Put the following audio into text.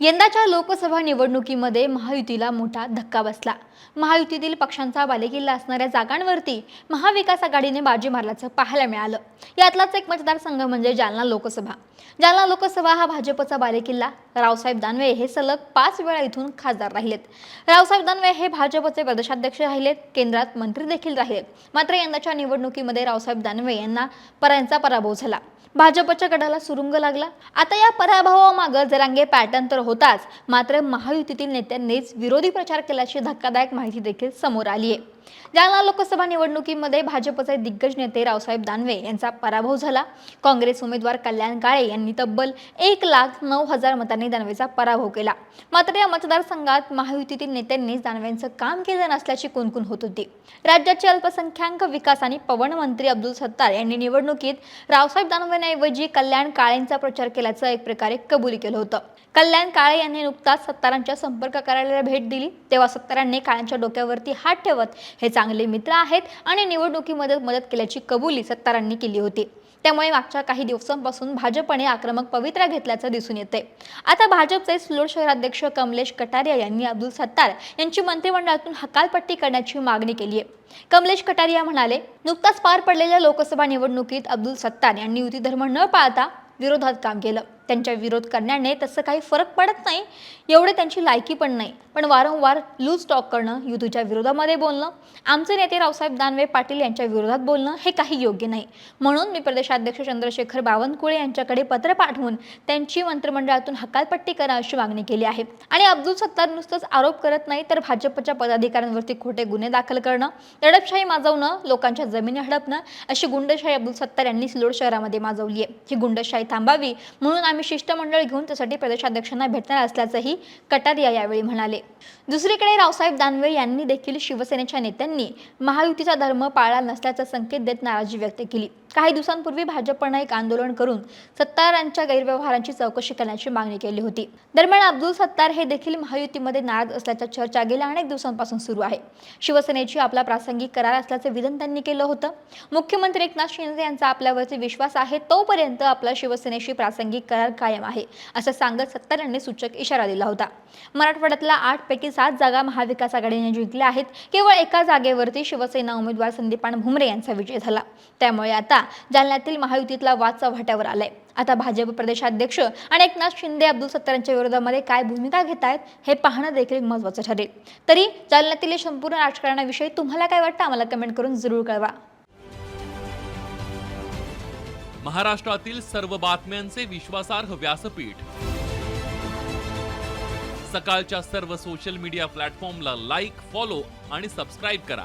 यंदाच्या लोकसभा निवडणुकीमध्ये महायुतीला मोठा धक्का बसला. महायुतीतील पक्षांचा बालेकिल्ला असणाऱ्या जागांवरती महाविकास आघाडीने बाजी मारल्याचं पाहायला मिळालं. यातलाच एक मतदारसंघ म्हणजे जालना लोकसभा. जालना लोकसभा हा भाजपचा बालेकिल्ला. रावसाहेब दानवे हे सलग पाच वेळा इथून खासदार राहिलेत. रावसाहेब दानवे हे भाजपचे प्रदेशाध्यक्ष राहिलेत केंद्रात मंत्री देखील राहिलेत. मात्र यंदाच्या निवडणुकीमध्ये रावसाहेब दानवे यांना परांचा पराभव झाला. भाजपच्या गडाला सुरुंग लागला. आता या पराभवामागं जरांगे पॅटर्न तर होताच मात्र महायुतीतील नेत्यांनीच विरोधी प्रचार केल्याची धक्कादायक माहिती देखील समोर आली आहे जालना लोकसभा निवडणुकीमध्ये भाजपचे दिग्गज नेते रावसाहेब दानवे यांचा पराभव झाला. काँग्रेस उमेदवार कल्याण काळे यांनी तब्बल एक लाख नऊ हजार मतांनी दानवेचा पराभव केला. मात्र या मतदारसंघात महायुतीतील नेत्यांनीच दानवेंचं काम केलं नसल्याची कुणकुण होत होती. राज्याचे अल्पसंख्याक विकास आणि पवन मंत्री अब्दुल सत्तार यांनी निवडणुकीत रावसाहेब दानवेंऐवजी कल्याण काळेंचा प्रचार केल्याचं एक प्रकारे कबुली केलं होतं. कल्याण काळे यांनी नुकताच सत्तारांच्या संपर्क कार्यालयाला भेट दिली. तेव्हा सत्तारांनी काळ्यांच्या डोक्यावरती हात ठेवत हे चांगले मित्र आहेत आणि निवडणुकीमध्ये मदत केल्याची कबुली सत्तारांनी केली होती. त्यामुळे मागच्या काही दिवसांपासून भाजपने आक्रमक पवित्रा घेतल्याचं दिसून येते आता भाजपचे सिल्लोड शहराध्यक्ष कमलेश कटारिया यांनी अब्दुल सत्तार यांची मंत्रिमंडळातून हकालपट्टी करण्याची मागणी केली आहे कमलेश कटारिया म्हणाले नुकताच पार पडलेल्या लोकसभा निवडणुकीत अब्दुल सत्तार यांनी युती धर्म न पाळता विरोधात काम केलं. त्यांच्या विरोध करण्याने तसं काही फरक पडत नाही. एवढे त्यांची लायकी पण नाही. पण वारंवार लूज टॉक करणं युतीच्या विरोधामध्ये बोलणं आमचे नेते रावसाहेब दानवे पाटील यांच्या विरोधात बोलणं हे काही योग्य नाही. म्हणून मी प्रदेशाध्यक्ष चंद्रशेखर बावनकुळे यांच्याकडे पत्र पाठवून त्यांची मंत्रिमंडळातून हकालपट्टी करा अशी मागणी केली आहे. आणि अब्दुल सत्तार नुसतंच आरोप करत नाही तर भाजपच्या पदाधिकाऱ्यांवरती खोटे गुन्हे दाखल करणं दडपशाही माजवणं लोकांच्या जमिनी हडपणं अशी गुंडशाही अब्दुल सत्तार यांनी सिल्लोड शहरामध्ये माजवली आहे. ही गुंडशाही थांबावी म्हणून आम्ही शिष्टमंडळ घेऊन त्यासाठी प्रदेशाध्यक्षांना भेटणार असल्याचंही कटारिया यावेळी म्हणाले. दुसरीकडे रावसाहेब दानवे यांनी देखील शिवसेनेच्या नेत्यांनी महायुतीचा धर्म पाळला नसल्याचा संकेत देत नाराजी व्यक्त केली. काही दिवसांपूर्वी भाजपनं एक आंदोलन करून सत्तारांच्या गैरव्यवहारांची चौकशी करण्याची मागणी केली होती. दरम्यान अब्दुल सत्तार हे देखील महायुतीमध्ये नाराज असल्याच्या चर्चा गेल्या अनेक दिवसांपासून सुरू आहे. शिवसेनेची आपला प्रासंगिक करार असल्याचे विधान त्यांनी केलं होतं. मुख्यमंत्री एकनाथ शिंदे यांचा आपल्यावरती विश्वास आहे तोपर्यंत आपला शिवसेनेशी प्रासंगिक करार कायम आहे असं सांगत सत्तार यांनी सूचक इशारा दिला होता. मराठवाड्यातल्या आठ पैकी सात जागा महाविकास आघाडीने जिंकल्या आहेत. केवळ एका जागेवरती शिवसेना उमेदवार संदीपान भुमरे यांचा विजय झाला. त्यामुळे आता जालन्यातील महायुतीतला वाद चव्हाट्यावर आलाय. आता भाजप प्रदेशाध्यक्ष आणि एकनाथ शिंदे अब्दुल सत्तारांच्या विरोधामध्ये काय भूमिका घेत आहेत हे पाहणं देखील महत्वाचं ठरेल. तरी जालन्यातील संपूर्ण राजकारणाविषयी तुम्हाला काय वाटतं? आम्हाला कमेंट करून जरूर कळवा. महाराष्ट्रातील सर्व बातम्यांचे विश्वासार्ह व्यासपीठ. सकाळच्या सर्व सोशल मीडिया प्लॅटफॉर्मला लाईक फॉलो आणि सबस्क्राईब करा.